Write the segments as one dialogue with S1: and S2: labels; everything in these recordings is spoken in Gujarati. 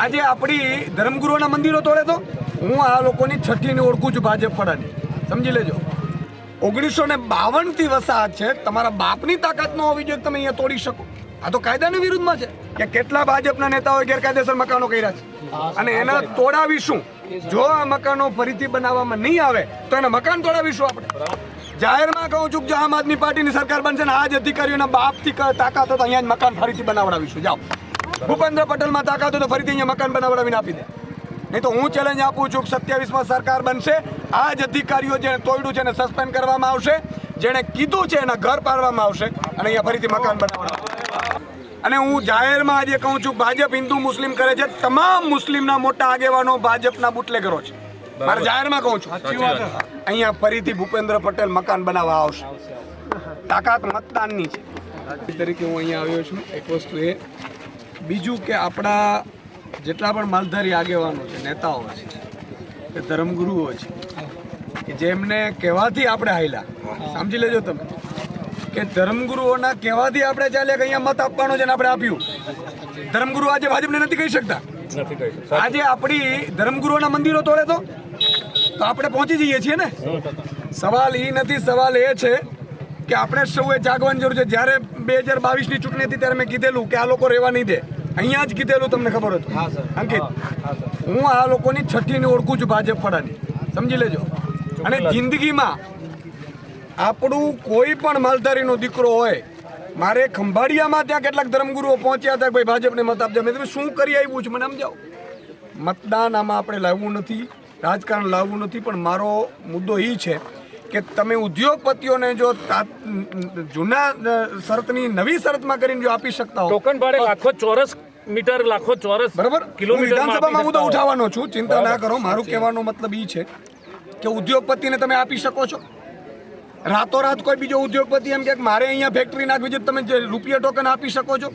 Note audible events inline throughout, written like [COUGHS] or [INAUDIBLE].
S1: આજે આપણી ધર્મગુરુઓના મંદિરો તોડે તો હું આ લોકોની છઠ્ઠીને ઓળખું છું ભાજપ ફળાની. સમજી લેજો. ઓગણીસો ને બાવનથી વસાહત છે. તમારા બાપની તાકાત ન હોવી જોઈએ તમે અહીંયા તોડી શકો. આ તો કાયદાની વિરુદ્ધમાં છે કે કેટલા ભાજપના નેતાઓએ ગેરકાયદેસર મકાનો કર્યા છે. અને એના તોડાવીશું. જો આ મકાનો ફરીથી બનાવવામાં નહીં આવે તો એના મકાન તોડાવીશું આપણે. જાહેરમાં કહું છું કે આમ આદમી પાર્ટીની સરકાર બનશે ને આ જ અધિકારીઓના બાપથી તાકાત હતા અહીંયા જ મકાન ફરીથી બનાવડાવીશું. જાઓ. ભૂપેન્દ્ર પટેલમાં તાકાત તો ફરીથી અહીંયા મકાન બનાવડાવીને આપી દે. નહીં તો હું ચેલેન્જ આપું છું કે સત્યાવીસમાં સરકાર બનશે. આ જ અધિકારીઓ જેણે તોડ્યું છે એને સસ્પેન્ડ કરવામાં આવશે. જેણે કીધું છે એના ઘર પાડવામાં આવશે અને અહીંયા ફરીથી મકાન બનાવવામાં અને હું જાહેરમાં આજે કહું છું ભાજપ હિન્દુ મુસ્લિમ કરે છે. તમામ મુસ્લિમના મોટા આગેવાનો ભાજપના બુટલેગરો છે. મારે જાહેરમાં કહું છું. અહીંયા ફરીથી ભૂપેન્દ્ર પટેલ મકાન બનાવવા આવશે. તાકાત મતદાનની છે. તરીકે હું અહીંયા આવ્યો છું. એક વસ્તુ એ બીજું કે આપણા જેટલા પણ માલધારી આગેવાનો છે નેતાઓ છે કે ધર્મગુરુઓ છે કે જેમને કહેવાથી આપણે હાયલા સમજી લેજો તમે. કે ધર્મગુરુઓના કહેવાથી આપણે ચાલ્યા કે અહીંયા મત આપવાનો છે ને આપણે આપ્યું. ધર્મગુરુ આજે ભાજપને નથી કહી શકતા.
S2: નથી કહી શકતા.
S1: આજે આપણી ધર્મગુરુઓના મંદિરો તોડે તો? તો આપણે પહોંચી જઈએ છીએ ને? સવાલ એ નથી સવાલ એ છે કે આપણે સૌએ જાગવાની જરૂર છે. જ્યારે બે હજાર બાવીસની ચૂંટણી હતી ત્યારે મેં કીધેલું કે આ લોકો રહેવા નહીં દે. અહીંયા જ કીધેલું તમને ખબર હતું અંકિત હું આ લોકોની છઠ્ઠીને ઓળખું છું ભાજપ ફળાની સમજી લેજો. અને જિંદગીમાં આપણું કોઈ પણ માલધારીનો દીકરો હોય મારે ખંભાળિયામાં ત્યાં કેટલાક ધર્મગુરુઓ પહોંચ્યા હતા ભાઈ ભાજપને મત આપજો. મેં તમે શું કરી આવ્યું છું? મને સમજાવો. મતદાન આમાં આપણે લાવવું નથી રાજકારણ લાવવું નથી પણ મારો મુદ્દો એ છે કે તમે ઉદ્યોગપતિઓને જો તા- જૂના શરતની નવી શરતમાં કરીને જો આપી શકતા હો
S2: ટોકન ભાડે લાખો ચોરસ મીટર લાખો ચોરસ
S1: બરાબર?
S2: કિલોમીટર
S1: વિધાનસભામાં મુદ્દો ઉઠાવવાનો છું ચિંતા ના કરો મારું કહેવાનો મતલબ એ છે કે ઉદ્યોગપતિને તમે આપી શકો છો. રાતોરાત કોઈ બીજો ઉદ્યોગપતિ એમ કે મારે અહીંયા ફેક્ટરી નાખવી છે તમે જે રૂપિયા ટોકન આપી શકો છો.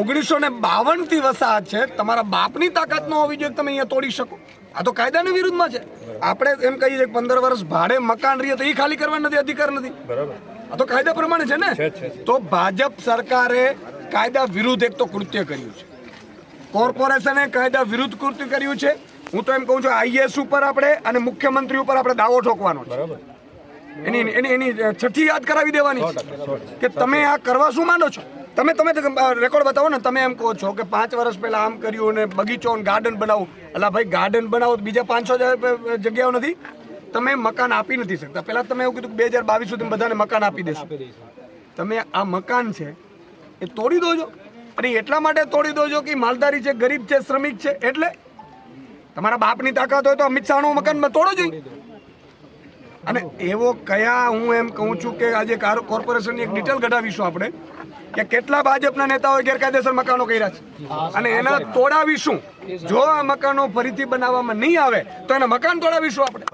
S1: ઓગણીસો ને બાવનથી વસાહત છે. તમારા બાપની તાકાત ન હોવી જોઈએ તમે અહીંયા તોડી શકો. આ તો કાયદાની વિરુદ્ધમાં છે. આપણે એમ કહીએ કે પંદર વર્ષ ભાડે મકાન રહીએ તો એ ખાલી કરવા નથી અધિકાર નથી.
S2: બરાબર.
S1: આ તો કાયદા પ્રમાણે છે ને. તો ભાજપ સરકારે કાયદા વિરુદ્ધ એક તો કૃત્ય કર્યું છે. કોર્પોરેશને કાયદા વિરુદ્ધ કૃત્ય કર્યું છે. હું તો એમ કહું છું આઈએસ ઉપર આપણે અને મુખ્યમંત્રી ઉપર આપણે દાવો ઠોકવાનો છે.
S2: બરાબર.
S1: એની એની એની છઠ્ઠી યાદ કરાવી દેવાની કે તમે આ કરવા શું માંડો છો? તમે તમે રેકોર્ડ બતાવો ને તમે એમ કહો છો કે પાંચ વર્ષ પહેલા આમ કર્યું ને બગીચો ગાર્ડન બનાવું. એટલે ભાઈ ગાર્ડન બનાવો બીજા પાંચસો જગ્યાઓ નથી. તમે મકાન આપી નથી શકતા. પહેલાં તમે એવું કીધું કે બે હજાર બાવીસ સુધી બધાને મકાન આપી દેશો. તમે આ મકાન છે એ તોડી દોજો. અને એટલા માટે તોડી દોજો કે માલધારી છે ગરીબ છે શ્રમિક છે એટલે તમારા બાપની તાકાત હોય તો અમિત શાહનું મકાન તોડો જોઈએ અને એવો કયા હું એમ કહું છું કે આજે કાર- કોર્પોરેશનની એક ડિટેલ કઢાવીશું આપણે. કે કેટલા ભાજપના નેતાઓએ ગેરકાયદેસર મકાનો કર્યા છે? અને એના તોડાવીશું. જો આ મકાનો ફરીથી બનાવવામાં નહીં આવે તો એના મકાન તોડાવીશું આપણે.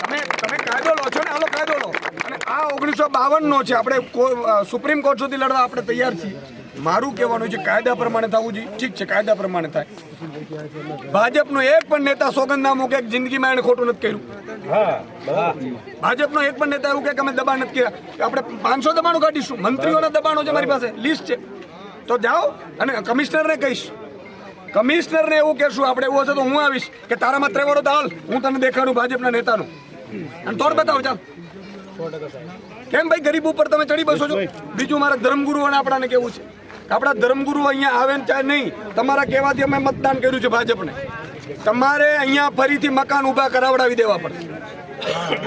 S1: તમે તમે કાયદો લો છો ને હાલો કાયદો લો. અને આ ઓગણીસો બાવનનો છે. આપણે સુપ્રીમ કોર્ટ સુધી લડવા આપણે તૈયાર છીએ. મારું કહેવાનું છે કાયદા પ્રમાણે થવું જોઈએ. ઠીક છે કાયદા પ્રમાણે થાય. ભાજપનો એક પણ નેતા સોગંદનામું કે જિંદગીમાં એને ખોટું નથી કર્યું. ભાજપનો એક પણ નેતા એવું કે અમે દબાણ નથી કર્યા. આપણે પાંચસો દબાણો કાઢીશું. મંત્રીઓના દબાણો છે મારી પાસે. લિસ્ટ છે. તો જાઓ અને કમિશનરને કહીશ. કમિશનરને એવું કહેશું આપણે એવું હશે તો હું આવીશ. કે તારામાં ત્રેવડો દાલ હું તને દેખાડું ભાજપના નેતાનું. અને તોડ બતાવો ચાલ. કેમ ભાઈ ગરીબ ઉપર તમે ચડી બસો છો? બીજું મારા ધર્મગુરુઓને આપણાને કેવું છે? આપણા ધર્મગુરુ અહીંયા આવે ને ચાહે નહીં. તમારા કહેવાથી અમે મતદાન કર્યું છે ભાજપને. તમારે અહીંયા ફરીથી મકાન ઊભા કરાવડાવી દેવા પડશે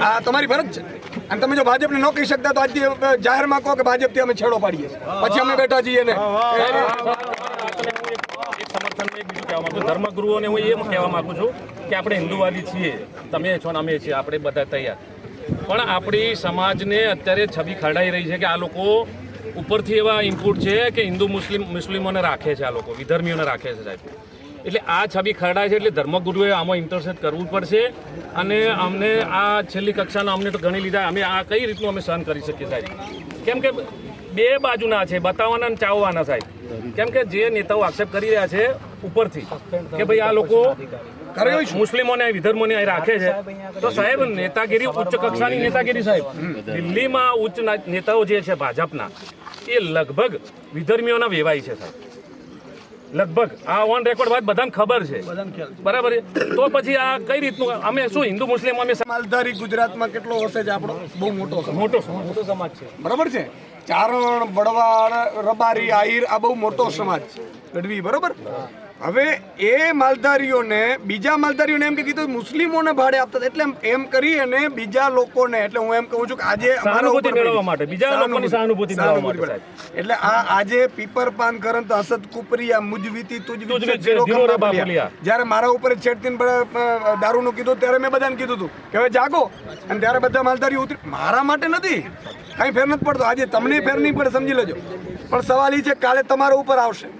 S1: આ તમારી ફરજ છે. અને તમે જો ભાજપને ન કહી શકતા તો આજથી જાહેરમાં કહો કે ભાજપથી અમે છેડો પાડીએ પછી અમે બેઠા છીએ ને.
S2: ધર્મગુરુઓને હું એમ કહેવા માંગુ છું કે આપણે હિન્દુવાદી છીએ. તમે છો ને અમે છીએ. આપણે બધા તૈયાર. પણ આપણી સમાજને અત્યારે છબી ખરડાઈ રહી છે કે આ લોકો ઉપરથી એવા ઇનપુટ છે કે હિન્દુ મુસ્લિમ, મુસ્લિમોને રાખે છે આ લોકો, વિધર્મીઓને રાખે છે સાહેબ. એટલે આ છબી ખરડાય છે એટલે ધર્મગુરુએ આમાં ઇન્ટરસેટ કરવું પડશે અને અમને આ છેલ્લી કક્ષાના અમને તો ગણી લીધા. અમે આ કઈ રીતનું અમે સહન કરી શકીએ સાહેબ? કેમ કે બે બાજુના છે, બતાવવાના અને ચાવવાના સાહેબ. કેમ કે જે નેતાઓ આક્ષેપ કરી રહ્યા છે ઉપરથી, કે ભાઈ આ લોકો. મુસ્લિમોને વિધર્મોને અહીં રાખે છે. તો સાહેબ નેતાગીરી ઉચ્ચ કક્ષાની નેતાગીરી સાહેબ દિલ્હીમાં ઉચ્ચ નેતાઓ જે છે ભાજપના એ લગભગ વિધર્મીઓના વેવાય છે સાહેબ. લગભગ. આ ઓન રેકોર્ડ વાત બધાને ખબર છે. બરાબર તો પછી આ કઈ રીતનું અમે શું હિન્દુ મુસ્લિમ અમે
S1: માલધારી ગુજરાતમાં કેટલો હશે છે આપણો? બહુ મોટો
S2: મોટો મોટો સમાજ છે.
S1: બરાબર છે? ચારણ બળવાડ રબારી આહિર આ બહુ મોટો સમાજ છે. ગઢવી બરોબર? હવે એ માલધારીઓને બીજા માલધારીઓને એમ કે કીધું મુસ્લિમોને ભાડે આપતા. એટલે એમ- કરી અને બીજા લોકોને એટલે હું એમ કહું છું કે આજે
S2: સહાનુભૂતિ મેળવવા માટે, બીજા લોકોની સહાનુભૂતિ. મેળવવા માટે,
S1: એટલે આ આજે પીપર પાન કરન તો અસદ કુપરિયા મુજવીતી તુજવી. જ્યારે મારા ઉપર છેડતીન દારૂનું કીધું ત્યારે મેં બધાને કીધું હતું કે હવે જાગો. અને ત્યારે બધા માલધારીઓ ઉતરી મારા માટે નથી. કાંઈ ફેર નથી પડતો. આજે તમને ફેર નહીં પડે સમજી લેજો. પણ સવાલ એ છે કાલે તમારા ઉપર આવશે.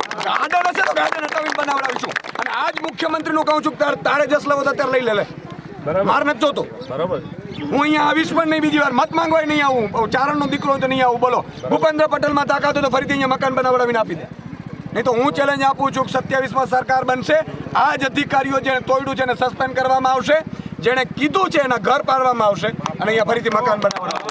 S1: ગાર્ડન હશે તો ગાર્ડન હટાવીને બનાવડાવીશું. અને મુખ્યમંત્રીનું કહું છું કે તારે તારે જસ લેવો તો ત્યારે લઈ લે લે.
S2: બરાબર.
S1: માર નથી જોતો.
S2: બરાબર.
S1: હું અહીંયા આવીશ પણ નહીં બીજી વાર મત માંગવાય નહીં આવું. ચારણનો દીકરો તો નહીં આવું બોલો. ભૂપેન્દ્ર પટેલમાં તાકાત તો ફરીથી અહીંયા મકાન બનાવડાવીને આપી દે. નહીં તો હું ચેલેન્જ આપું છું કે સત્યાવીસમાં સરકાર બનશે. આ જ અધિકારીઓ જેને તોડ્યું છે એને સસ્પેન્ડ કરવામાં આવશે. જેણે કીધું છે એના ઘર પાડવામાં આવશે. અને અહીંયા ફરીથી મકાન બનાવવામાં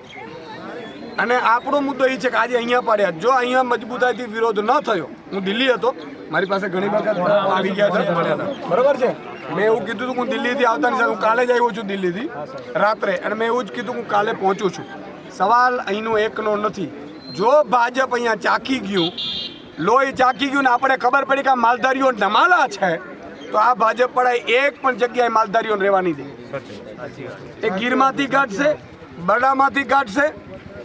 S1: અને આપણો મુદ્દો એ છે કે આજે અહીંયા પાડ્યા. જો અહીંયા મજબૂતાઈથી વિરોધ ન થયો હું દિલ્હી હતો મારી પાસે ઘણી વખત આવી ગયા છે બરાબર છે? મેં એવું કીધું હતું કે હું દિલ્હીથી આવતા નથી હું કાલે જ આવ્યો છું દિલ્હીથી રાત્રે. અને મેં એવું જ કીધું હું કાલે પહોંચું છું. સવાલ અહીંનો એકનો નથી. જો ભાજપ અહીંયા ચાખી ગયું લોહી ચાખી ગયું ને આપણે ખબર પડી કે આ માલધારીઓ નમાલા છે તો આ ભાજપ પડાય એક પણ જગ્યાએ માલધારીઓને રહેવાની દે. એ ગીરમાંથી કાઢશે બરડામાંથી કાઢશે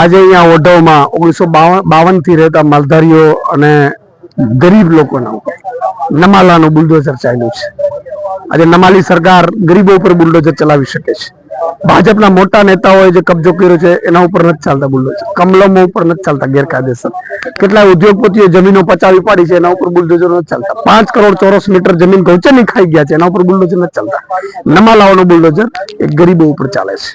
S3: આજે અહીંયા ઓઢવમાં ઓગણીસો બાવનથી રહેતા માલધારીઓ અને ગરીબ લોકોના નમાલાનું બુલડોઝર ચાલ્યું છે. આજે નમાલી સરકાર ગરીબો ઉપર બુલડોઝર ચલાવી શકે છે. ભાજપના મોટા નેતાઓએ જે કબજો કર્યો છે, એના ઉપર નથી ચાલતા બુલડોઝર. કમલમો ઉપર નથી ચાલતા ગેરકાયદેસર. કેટલાય ઉદ્યોગપતિઓ જમીનો પચાવી પાડી છે, એના ઉપર બુલડોઝર નથી ચાલતા. પાંચ કરોડ ચોરસ મીટર જમીન ગૌચરની ખાઈ ગયા છે, એના ઉપર બુલડોઝર નથી ચાલતા. નમાલાઓનો બુલડોઝર એ ગરીબો ઉપર ચાલે છે.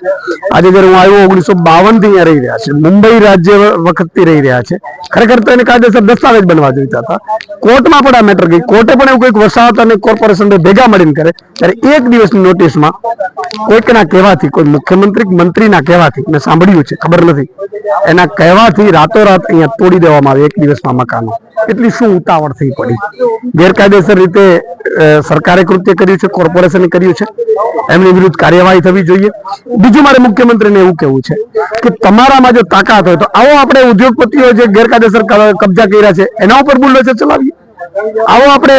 S3: આજે જ્યારે હું આવ્યો, ઓગણીસો બાવનથી અહીંયા રહી રહ્યા છે. મુંબઈ રાજ્ય વખતથી રહી રહ્યા છે. ખરેખર તો એને કાયદેસર દસ્તાવેજ બનવા જોઈતા હતા. કોર્ટમાં પણ આ મેટર ગઈ. કોર્ટે પણ એવું કંઈક વસાહત અને કોર્પોરેશન ભેગા મળીને કરે. ત્યારે એક દિવસની નોટિસમાં કોઈકના કહેવા કહેવાથી, કોઈ મુખ્યમંત્રી મંત્રીના કહેવાથી, મેં સાંભળ્યું છે, ખબર નથી. એના કહેવાથી રાતોરાત અહીંયા તોડી દેવામાં આવે એક દિવસમાં મકાનો. એટલી શું ઉતાવળ થઈ પડી. ગેરકાયદેસર રીતે સરકારે કૃત્ય કર્યું છે, કોર્પોરેશને કર્યું છે, એમની વિરુદ્ધ કાર્યવાહી થવી જોઈએ. બીજું મારે મુખ્યમંત્રીને એવું કહેવું છે કે તમારામાં જો તાકાત હોય તો આવો આપણે ઉદ્યોગપતિઓ જે ગેરકાયદેસર કબજા કર્યા છે, એના ઉપર બુલડોઝર ચલાવીએ. આવો આપણે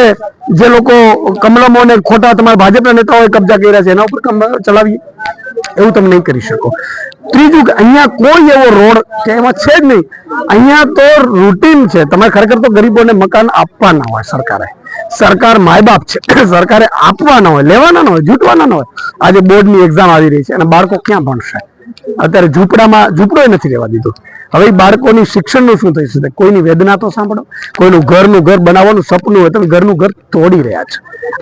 S3: જે લોકો કમલમો ને ખોટા તમારા ભાજપના નેતાઓએ કબજા કર્યા છે, એના ઉપર ચલાવીએ. એવું તમે નહીં કરી શકો. ત્રીજું કે અહીંયા કોઈ એવો રોડ કે એમાં છે જ નહીં. અહીંયા તો રૂટીન છે. તમે ખરેખર તો ગરીબોને મકાન આપવાના હોય સરકારે. સરકાર માય બાપ છે. [COUGHS] સરકારે આપવાના હોય, લેવાના હોય, જૂટવાના હોય. આજે બોર્ડની એક્ઝામ આવી રહી છે અને બાળકો ક્યાં ભણશે? અત્યારે ઝૂંપડામાં ઝૂંપડો નથી રહેવા દીધો. હવે બાળકોની શિક્ષણનું શું થઈ શકે? કોઈની વેદના તો સાંભળો? કોઈનું ઘરનું ઘર બનાવવાનું સપનું હોય તમે ઘરનું ઘર તોડી રહ્યા છો.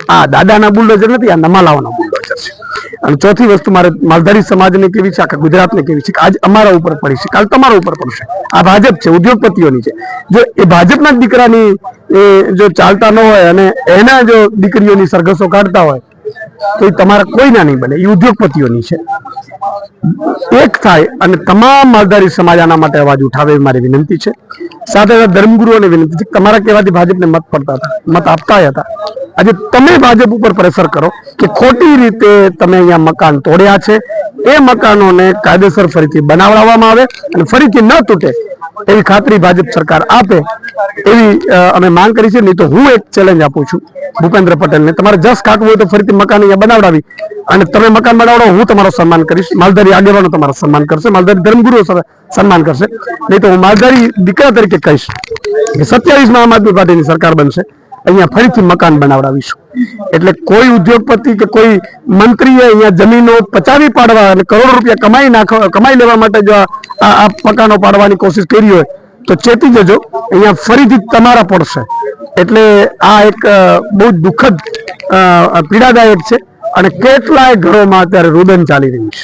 S3: આ દાદાના બુલડોઝર નથી, આ નમાલાઓના બુલડોઝર છે. અને ચોથી વસ્તુ મારે માલધારી સમાજને કેવી છે, આખા ગુજરાતને કેવી છે આજ અમારા ઉપર પડી છે, કાલ તમારા ઉપર પડશે આ ભાજપ છે, ઉદ્યોગપતિઓની છે. જો એ ભાજપના દીકરાની જો ચાલતા ન હોય અને એના જો દીકરીઓની સરઘસો કાઢતા હોય, તો એ તમારા કોઈના નહીં બને, એ ઉદ્યોગપતિઓની છે. એક થાય અને તમામ માલધારી સમાજ આના માટે અવાજ ઉઠાવે મારી વિનંતી છે. સાથે ધર્મગુરુઓને વિનંતી છે તમારા કહેવાથી ભાજપને મત પડતા હતા, મત આપતા હતા. આજે તમે ભાજપ ઉપર પ્રેશર કરો કે ખોટી રીતે તમે અહીંયા મકાન તોડ્યા છે. એ મકાનોને કાયદેસર ફરીથી બનાવડાવવામાં આવે અને ફરીથી ન તૂટે એવી ખાતરી ભાજપ સરકાર આપે એવી અમે માંગ કરી છે. નહીં તો હું એક ચેલેન્જ આપું છું ભૂપેન્દ્ર પટેલને. તમારે જસ કાઢવું હોય તો ફરીથી મકાન અહીંયા બનાવડાવી અને તમે મકાન બનાવડો હું તમારો સન્માન કરીશ. માલધારી આગેવાનો તમારો સન્માન કરશે. માલધારી ધર્મગુરુઓ સન્માન કરશે. નહીં તો હું માલધારી દીકરા તરીકે કહીશ સત્યાવીસમાં આમ આદમી પાર્ટીની સરકાર બનશે. અહીંયા ફરીથી મકાન બનાવડાવીશું. એટલે કોઈ ઉદ્યોગપતિ કે કોઈ મંત્રીએ અહીંયા જમીનો પચાવી પાડવા અને કરોડો રૂપિયા કમાઈ નાખવા, કમાઈ લેવા માટે જો આ મકાનો પાડવાની કોશિશ કરી હોય, તો ચેતી જજો. અહીંયા ફરીથી તમારા પડશે એટલે આ એક બહુ દુઃખદ પીડાદાયક છે અને કેટલાય ઘરોમાં અત્યારે રુદન ચાલી રહ્યું છે.